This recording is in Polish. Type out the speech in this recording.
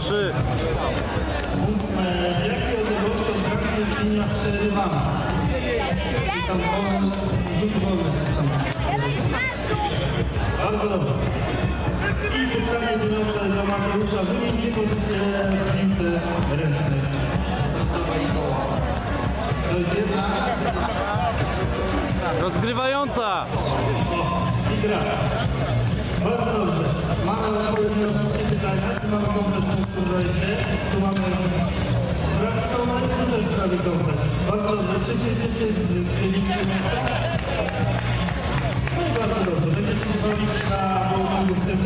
Trzy. Ósme. Jakie odległością brak jest linia przerywana? Tam wolny, rzut wolny. Bardzo dobrze. I pytanie dziewiąte do Mateusza. Wymień dwie pozycje w piłce ręcznej. To jest jedna. Rozgrywająca. I gra. Bardzo dobrze. Zajście. Tu mamy prawie komplet, tu też komplet. Bardzo dobrze. Wszyscy jesteście z miasta? No i bardzo dobrze. Będziecie się bawić na centrum